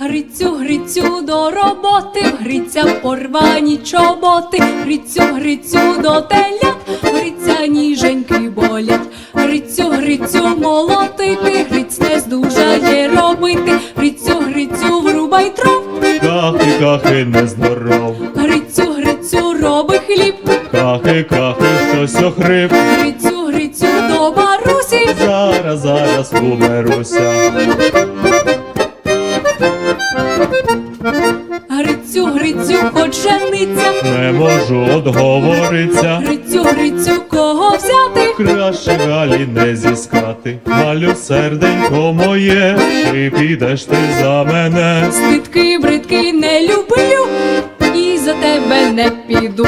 Грицю, Грицю до роботи, Гриця порвані чоботи, Грицю, Грицю до телят, Гриця ніженьки болять, Грицю, Грицю молотити, Гриць не здужає робити, Грицю, Грицю врубай дров, Кахи, кахи, нездоров. Грицю, Грицю роби хліб, Кахи, кахи, щось охрип. Грицю, Грицю до Марусі, Зараз, зараз уберуся. Грицю, Грицю, хоч жениться, Не можу одговориться. Грицю, Грицю, кого взяти? Краще Галі не зіскати. Галю, серденько моє, чи підеш ти за мене? Стидки, бридки не люблю і за тебе не піду.